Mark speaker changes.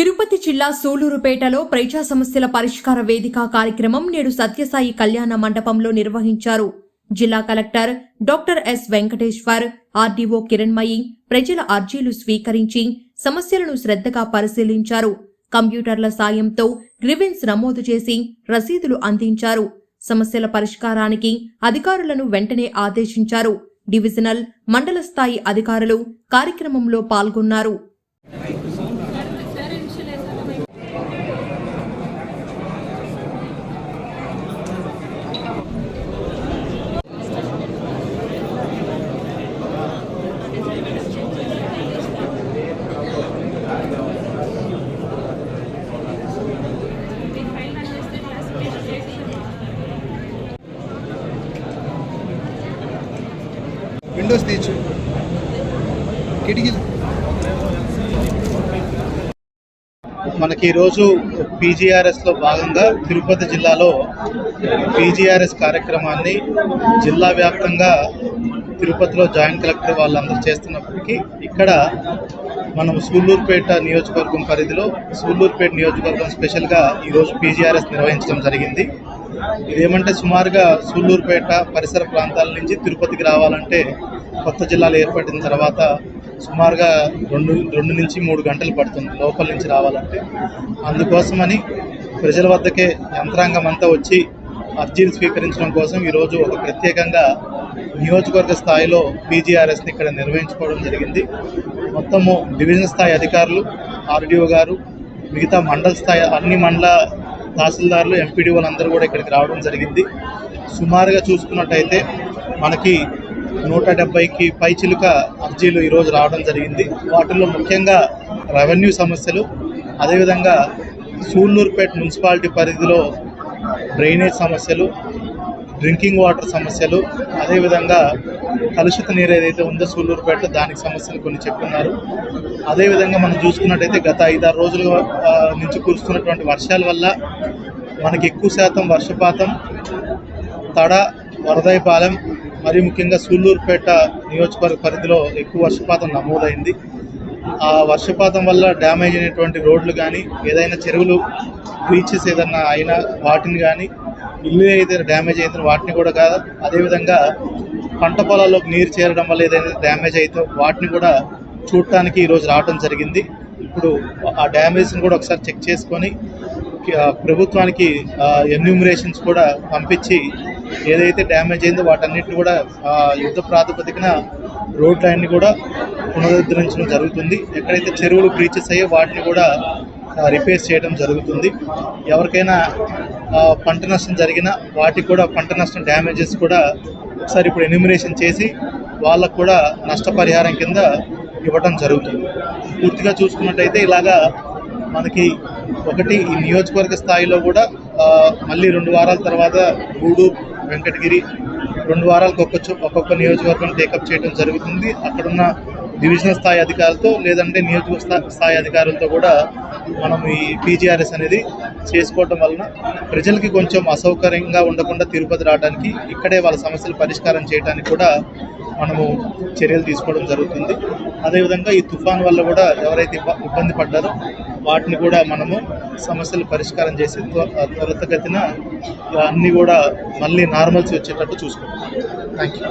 Speaker 1: తిరుపతి జిల్లా సూలూరుపేటలో ప్రజా సమస్యల పరిష్కార వేదిక కార్యక్రమం నేడు సత్యసాయి కళ్యాణ మండపంలో నిర్వహించారు. జిల్లా collector doctor S Venkateshwar RDO Kiranmayi ప్రజల అర్జీలు స్వీకరించి సమస్యలను శ్రద్ధగా పరిశీలించారు. కంప్యూటర్ల సాయంతో గ్రివెన్స్ నమోదు చేసి రసీదులు అందించారు. సమస్యల పరిష్కారానికి అధికారులను వెంటనే ఆదేశించారు. డివిజనల్ మండల స్థాయి అధికారులు కార్యక్రమంలో పాల్గొన్నారు.
Speaker 2: విండోస్ తీయచ్చు కిటికీలు. మనకి ఈరోజు పీజీఆర్ఎస్లో భాగంగా తిరుపతి జిల్లాలో పీజీఆర్ఎస్ కార్యక్రమాన్ని జిల్లా వ్యాప్తంగా తిరుపతిలో జాయింట్ కలెక్టర్ వాళ్ళందరూ చేస్తున్నప్పటికీ ఇక్కడ మనం సూళ్ళూరుపేట నియోజకవర్గం పరిధిలో సూళ్ళూరుపేట నియోజకవర్గం స్పెషల్గా ఈరోజు పీజీఆర్ఎస్ నిర్వహించడం జరిగింది. ఇదేమంటే సుమారుగా సూళ్ళూరుపేట పరిసర ప్రాంతాల నుంచి తిరుపతికి రావాలంటే కొత్త జిల్లాలు ఏర్పడిన తర్వాత సుమారుగా రెండు రెండు నుంచి మూడు గంటలు పడుతుంది లోపల నుంచి రావాలంటే. అందుకోసమని ప్రజల వద్దకే యంత్రాంగం అంతా వచ్చి అర్జీలు స్వీకరించడం కోసం ఈరోజు ఒక ప్రత్యేకంగా నియోజకవర్గ స్థాయిలో పీజీఆర్ఎస్ని ఇక్కడ నిర్వహించుకోవడం జరిగింది. మొత్తము డివిజన్ స్థాయి అధికారులు ఆర్డీఓ గారు మిగతా మండల స్థాయి అన్ని మండల తహసీల్దారులు ఎంపీడీఓలు అందరూ కూడా ఇక్కడికి రావడం జరిగింది. సుమారుగా చూసుకున్నట్టయితే మనకి నూట డెబ్బైకి పైచిలుక అర్జీలు ఈరోజు రావడం జరిగింది. వాటిల్లో ముఖ్యంగా రెవెన్యూ సమస్యలు అదేవిధంగా సూళ్ళూరుపేట మున్సిపాలిటీ పరిధిలో డ్రైనేజ్ సమస్యలు డ్రింకింగ్ వాటర్ సమస్యలు అదేవిధంగా కలుషిత నీరు ఏదైతే ఉందో సూళ్ళూరుపేట దానికి సమస్యలు కొన్ని చెప్పున్నారు అదేవిధంగా మనం చూసుకున్నట్టయితే గత ఐదారు రోజుల నుంచి కురుస్తున్నటువంటి వర్షాల వల్ల మనకి ఎక్కువ శాతం వర్షపాతం తడ వరదైపాలెం మరి ముఖ్యంగా సూళ్ళూరుపేట నియోజకవర్గ పరిధిలో ఎక్కువ వర్షపాతం నమోదైంది. ఆ వర్షపాతం వల్ల డ్యామేజ్ అయినటువంటి రోడ్లు కానీ ఏదైనా చెరువులు బీచెస్ ఏదన్నా అయినా వాటిని కానీ ఇల్లు ఏదైనా డ్యామేజ్ అయితే వాటిని కూడా కాదు అదేవిధంగా పంట పొలాల్లోకి నీరు చేరడం వల్ల ఏదైనా డ్యామేజ్ అయితే వాటిని కూడా చూడటానికి ఈరోజు రావడం జరిగింది. ఇప్పుడు ఆ డ్యామేజ్ని కూడా ఒకసారి చెక్ చేసుకొని ప్రభుత్వానికి ఎన్యూమరేషన్స్ కూడా పంపించి ఏదైతే డ్యామేజ్ అయిందో వాటన్నిటిని కూడా యుద్ధ ప్రాతిపదికన రోడ్లన్నీ కూడా పునరుద్ధరించడం జరుగుతుంది. ఎక్కడైతే చెరువులు బ్రీచెస్ అయ్యో వాటిని కూడా రిపేర్ చేయడం జరుగుతుంది. ఎవరికైనా పంట నష్టం జరిగినా వాటికి కూడా పంట నష్టం డ్యామేజెస్ కూడా ఒకసారి ఇప్పుడు ఎన్యూమరేషన్ చేసి వాళ్ళకు కూడా నష్టపరిహారం కింద ఇవ్వటం జరుగుతుంది. పూర్తిగా చూసుకున్నట్టయితే ఇలాగా మనకి ఒకటి ఈ నియోజకవర్గ స్థాయిలో కూడా మళ్ళీ రెండు వారాల తర్వాత గూడూరు వెంకటగిరి రెండు వారాలకు ఒక్కొక్క ఒక్కొక్క నియోజకవర్గం టేకప్ చేయడం జరుగుతుంది. అక్కడున్న డివిజనల్ స్థాయి అధికారులతో లేదంటే నియోజకవర్గ స్థాయి అధికారులతో కూడా మనం ఈ పీజీఆర్ఎస్ అనేది చేసుకోవటం వలన ప్రజలకి కొంచెం అసౌకర్యంగా ఉండకుండా తిరుపతి రావడానికి ఇక్కడే వాళ్ళ సమస్యలు పరిష్కారం చేయడానికి కూడా మనము చర్యలు తీసుకోవడం జరుగుతుంది. అదేవిధంగా ఈ తుఫాన్ వల్ల కూడా ఎవరైతే ఇబ్బంది పడ్డారో వాటిని కూడా మనము సమస్యలు పరిష్కారం చేసి త్వరతగతిన త్వరితగతిన అన్నీ కూడా మళ్ళీ నార్మల్స్ వచ్చేటట్టు చూసుకుంటాం. Thank you